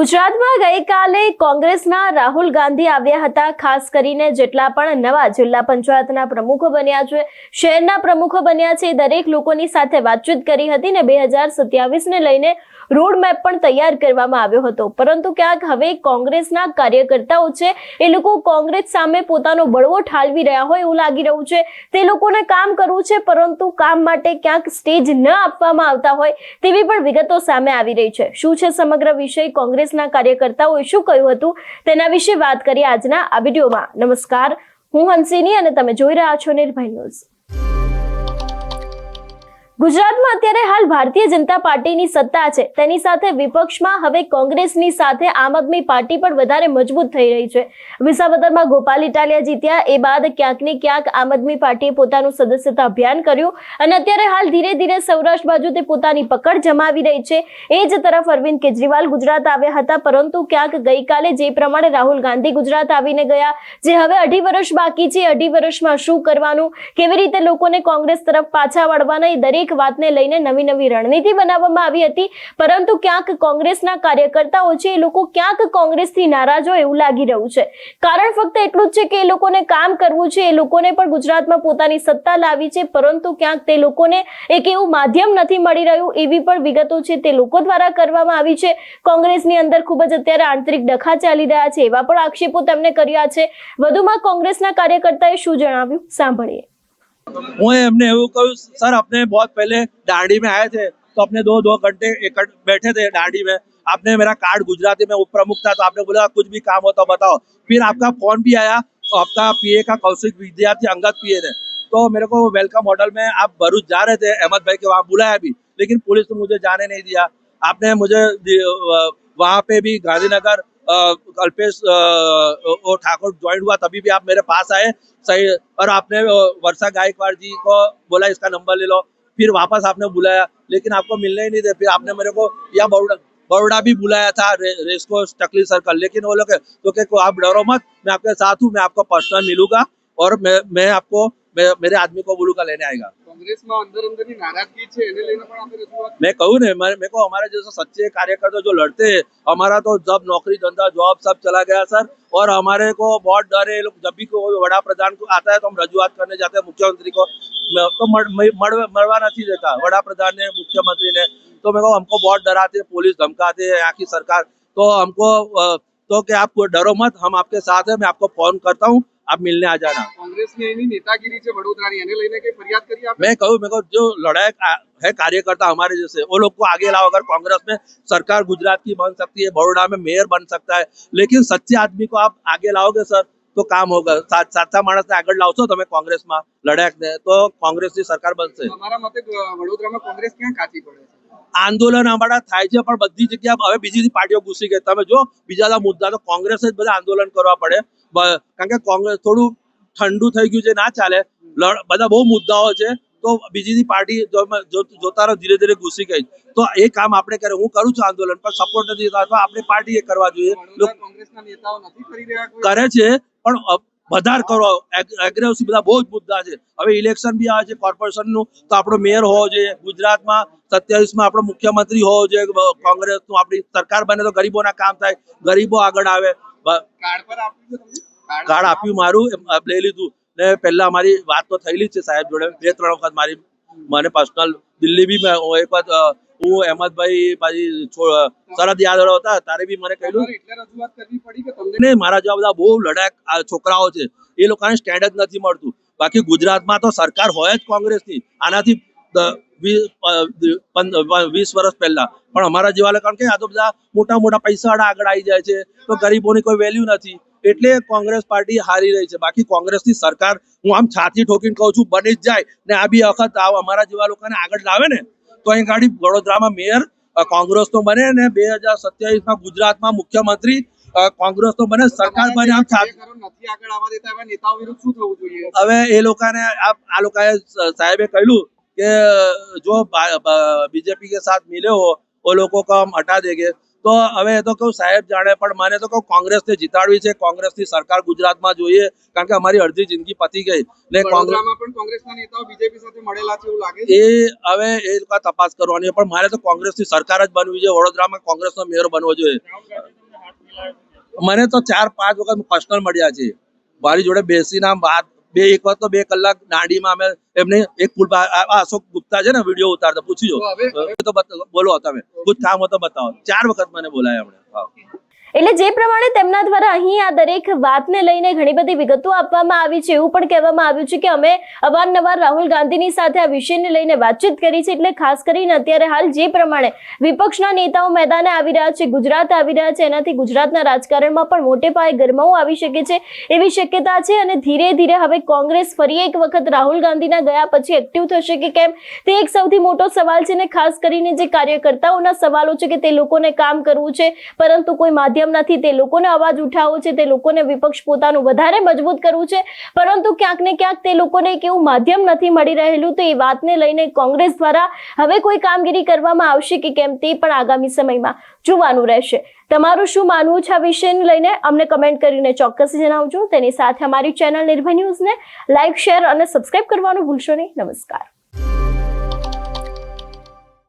ગુજરાતમાં ગઈકાલે કોંગ્રેસના રાહુલ ગાંધી આવ્યા હતા, ખાસ કરીને જેટલા પણ નવા જિલ્લા પંચાયતના પ્રમુખો બન્યા છે, શહેરના પ્રમુખો બન્યા છે, દરેક લોકોની સાથે વાતચીત કરી હતી ને બે હજાર સત્યાવીસને લઈને રોડ મેપ પણ તૈયાર કરવામાં આવ્યો હતો. પરંતુ ક્યાંક હવે કોંગ્રેસના કાર્યકર્તાઓ છે, એ લોકો કોંગ્રેસ સામે પોતાનો બળવો ઠાલવી રહ્યા હોય એવું લાગી રહ્યું છે. તે લોકોને કામ કરવું છે, પરંતુ કામ માટે ક્યાંક સ્ટેજ ન આપવામાં આવતા હોય તેવી પણ વિગતો સામે આવી રહી છે. શું છે સમગ્ર વિષય કોંગ્રેસના કાર્યકર્તાઓએ શું કહ્યું હતું તેના વિશે વાત કરીએ આજના આ વિડીયોમાં. નમસ્કાર, હું હંસિની અને તમે જોઈ રહ્યા છો નિર્ભય ન્યૂઝ. ગુજરાતમાં અત્યારે હાલ ભારતીય જનતા પાર્ટીની સત્તા છે. તેની સાથે વિપક્ષમાં હવે કોંગ્રેસની સાથે આમ આદમી પાર્ટી પણ વધારે મજબૂત થઈ રહી છે. વિસાવદરમાં ગોપાલ ઇટાલિયા જીત્યા, એ બાદ ક્યાંક ને ક્યાંક આમ આદમી પાર્ટીએ પોતાનું સદસ્યતા અભિયાન કર્યું અને અત્યારે હાલ ધીરે ધીરે સૌરાષ્ટ્ર બાજુ તે પોતાની પકડ જમાવી રહી છે. એ જ તરફ અરવિંદ કેજરીવાલ ગુજરાત આવ્યા હતા, પરંતુ ક્યાંક ગઈકાલે જે પ્રમાણે રાહુલ ગાંધી ગુજરાત આવીને ગયા, જે હવે અઢી વર્ષ બાકી છે, અઢી વર્ષમાં શું કરવાનું, કેવી રીતે લોકોને કોંગ્રેસ તરફ પાછા વાળવાના, એ દરેક વાતને લઈને નવી નવી રણનીતિ બનાવવામાં આવી હતી. પરંતુ ક્યાંક કોંગ્રેસના કાર્યકર્તાઓ છે, એ લોકો ક્યાંક કોંગ્રેસથી નારાજ હોય એવું લાગી રહ્યું છે. કારણ ફક્ત એટલું જ છે કે એ લોકોને કામ કરવું છે, એ લોકોને પણ ગુજરાતમાં પોતાની સત્તા લાવી છે, પરંતુ ક્યાંક તે લોકોને એક એવું માધ્યમ નથી મળી રહ્યું, એવી પણ વિગતો છે તે લોકો દ્વારા કરવામાં આવી છે. કોંગ્રેસની અંદર ખૂબ જ અત્યારે આંતરિક ડખા ચાલી રહ્યા છે, એવા પણ આક્ષેપો તેમણે કર્યા છે. વધુમાં કોંગ્રેસના કાર્યકર્તાએ શું જણાવ્યું? સાંભળીએ. वो हमने वो कभी सर अपने बहुत पहले दाढ़ी में आए थे तो अपने दो दो घंटे बैठे थे दाढ़ी में। आपने मेरा कार्ड गुजराती में उप प्रमुख था तो आपने बोला, कुछ भी काम हो तो बताओ। फिर आपका फ़ोन भी आया तो आपका पीए का कौशिक विद्यार्थी अंगत पीए ने। तो मेरे को वेलकम होटल में आप भरूच जा रहे थे, अहमद भाई के वहाँ बुलाया भी, लेकिन पुलिस ने मुझे जाने नहीं दिया। आपने मुझे वहाँ पे भी गांधीनगर अल्पेश और ठाकुर ज्वाइन हुआ तभी भी आप मेरे पास आए। सही और आपने वर्षा गायकवाड़ जी को बोला इसका नंबर ले लो। फिर वापस आपने बुलाया लेकिन आपको मिलने ही नहीं थे फिर आपने मेरे को या बड़ोड़ा बड़ोड़ा भी बुलाया था रे, रेस को टकली सर्कल लेकिन वो लोग तो आप डरो मत मैं आपके साथ हूँ मैं आपको पर्सनल मिलूँगा। और मैं मैं आपको मैं, मेरे आदमी को बोलूंगा लेने आएगा કોંગ્રેસમાં અંદર અંદરની નારાજગી છે એને લઈને પણ આપણે રજૂઆત मैं कहूँ ना मेरे मेरे को हमारे जैसे सच्चे कार्यकर्ता जो लड़ते हैं हमारा तो जब नौकरी धंधा जॉब सब चला गया सर और हमारे को बहुत डर है ये लोग जब भी कोई बड़ा प्रधान को आता है तो हम रजूआत करने जाते हैं मुख्यमंत्री को मैं- तो मर- मर- मर- मरवा नहीं देता बड़ा प्रधान ने मुख्यमंत्री ने तो मेरे को हमको बहुत डराते हैं पुलिस धमकाते हैं यहाँ की सरकार तो हमको अ, तो क्या आप डरो मत हम आपके साथ हैं मैं आपको फोन करता हूँ आप मिलने आ जाना કોંગ્રેસની એની નેતાગીરી છે વડોદરાની એને લઈને કઈ ફરિયાદ કરી આપણે मैं कहूँ मेरे को जो लड़ाई का- है कार्यकर्ता हमारे जैसे वो लोग को आगे लाओ अगर कांग्रेस में सरकार गुजरात की बन सकती है बड़ोड़ा में मेयर बन सकता है लेकिन सच्चे आदमी को आप आगे लाओगे सर तो काम होगा सा- સાચા માણસને આગળ લાવશો તમે કોંગ્રેસમાં લડાયકને તો કોંગ્રેસની સરકાર બનશે તમારા મતે ગ- વડોદરામાં કોંગ્રેસ ક્યાં કાચી પડે છે આંદોલન અમારા થાય છે પણ બધી જગ્યા હવે બીજી પાર્ટીઓ ઘૂસી ગઈ તમે જો બીજા મુદ્દા તો કોંગ્રેસ જ બધા આંદોલન કરવા પડે. કારણ કે કોંગ્રેસ થોડું ઠંડુ થઈ ગયું છે ના ચાલે. બધા બહુ મુદ્દાઓ છે તો બીજી પાર્ટી જોતા રહો ધીરે ધીરે ઘૂસી ગઈ. તો એ કામ આપણે કરે હું કરું છું આંદોલન પણ સપોર્ટ નથી થતો. આપણે પાર્ટીએ કરવા જોઈએ. કરી છે પણ વધારે કરો. એગ્રેસિવ બધા બહુ જ મુદ્દા છે. હવે ઇલેક્શન બી આવે છે કોર્પોરેશનનું તો આપણો મેયર હોવો જોઈએ. ગુજરાતમાં સત્યાવીસમાં આપણો મુખ્યમંત્રી હોવો જોઈએ. કોંગ્રેસનું આપણી સરકાર બને તો ગરીબોના કામ થાય. ગરીબો આગળ આવે. કાર્ડ આપ્યું મારું લઈ લીધું. ને પહેલા અમારી વાત તો થયેલી જ છે સાહેબ જોડે. બે ત્રણ વખત મારી મને પર્સનલ દિલ્હી બી એક વખત હું અહેમદભાઈ પાછી શરદ યાદવ હતા તારે બી મને કહ્યું તમારે એટલે રજૂઆત કરવી પડી કે તમને? ને મારા જેવા બધા બહુ લડાયક છોકરાઓ છે. એ લોકોને સ્ટેન્ડ જ નથી મળતું. બાકી ગુજરાતમાં તો સરકાર હોય જ કોંગ્રેસની. આનાથી વીસ વર્ષ પહેલા. પણ અમારા જેવા લોકો કે આ તો બધા મોટા મોટા પૈસાવાળા આગળ આવી જાય છે. તો ગરીબોની કોઈ વેલ્યુ નથી. એટલે કોંગ્રેસ પાર્ટી હારી રહી છે. બાકી કોંગ્રેસની સરકાર હું આમ છાતી ઠોકીને કહું છું બની જ જાય. ને આ બી વખત આવ અમારા જેવા લોકોને આગળ લાવે ને તો અહીં ગાડી વડોદરામાં મેયર કોંગ્રેસનો બને ને બે હજાર સત્યાવીસમાં ગુજરાતમાં મુખ્યમંત્રી અ, કોંગ્રેસનો બને સરકાર બને આમ છાતી કાર્યકરો નથી આગળ આવવા દેતા એવા નેતાઓ વિરુદ્ધ શું થવું જોઈએ હવે એ લોકોને આ આ લોકોએ સાહેબે કહ્યું કે જો बीजेपी के साथ मिले हो वो लोगों को हम हटा देंगे તો હવે એ તો કહું સાહેબ જાણે પણ મને તો કહું કોંગ્રેસને જીતાડવી છે. કોંગ્રેસની સરકાર ગુજરાતમાં જોઈએ કારણ કે અમારી અડધી જિંદગી પતી ગઈ. વડોદરામાં કોંગ્રેસના નેતાઓ બીજેપી સાથે મળેલા છે એવું લાગે એ હવે એ લોકો તપાસ કરવાની પણ મારે તો કોંગ્રેસની સરકાર જ બનવી જોઈએ. વડોદરામાં કોંગ્રેસનો મેયર બનવો જોઈએ. મને તો ચાર પાંચ વખત પર્સનલ મળ્યા છે. મારી જોડે બેસીને આમ વાત બે એક વખત તો બે કલાક દાંડીમાં અમે એમને એક પુલ અશોક ગુપ્તા છે ને વીડિયો ઉતારતા પૂછી જો તો બોલો તમે. કુછ કામ હો તો બતાવો. ચાર વખત મને બોલાયા એમણે હા. એટલે જે પ્રમાણે તેમના દ્વારા અહીં આ દરેક વાતને લઈને ઘણી બધી વિગતો આપવામાં આવી છે, એવું પણ કહેવામાં આવ્યું છે કે અમે અવારનવાર રાહુલ ગાંધીની સાથે આ વિષયને લઈને વાતચીત કરી છે, એટલે ખાસ કરીને અત્યારે હાલ જે પ્રમાણે વિપક્ષના નેતાઓ મેદાને આવી રહ્યા છે, ગુજરાત આવી રહ્યા છે, એનાથી ગુજરાતના રાજકારણમાં પણ મોટે પાયે ગરમાવો આવી શકે છે, એવી શક્યતા છે અને ધીરે ધીરે હવે કોંગ્રેસ ફરી એક વખત રાહુલ ગાંધીના ગયા પછી એક્ટિવ થશે કે કેમ, તે એક સૌથી મોટો સવાલ છે ને ખાસ કરીને જે કાર્યકર્તાઓના સવાલો છે કે તે લોકોને કામ કરવું છે, પરંતુ કોઈ માધ્યમ નથી, તે લોકોને અવાજ ઉઠાવવો છે, તે લોકોને વિપક્ષ પોતાનું વધારે મજબૂત કરવું છે. પરંતુ ક્યાંક ને ક્યાંક તે લોકોને એક એવું માધ્યમ નથી મળી રહેલું, તો એ વાતને લઈને કોંગ્રેસ દ્વારા હવે કોઈ કામગીરી કરવામાં આવશે કે કેમ તે પણ આગામી સમયમાં જોવાનું રહેશે. તમારું શું માનવું છે આ વિષયને લઈને? અમને કમેન્ટ કરીને ચોક્કસ જણાવજો. તેની સાથે અમારી ચેનલ નિર્ભય ન્યૂઝને લાઇક શેર અને સબસ્ક્રાઇબ કરવાનું ભૂલશો નહીં. નમસ્કાર.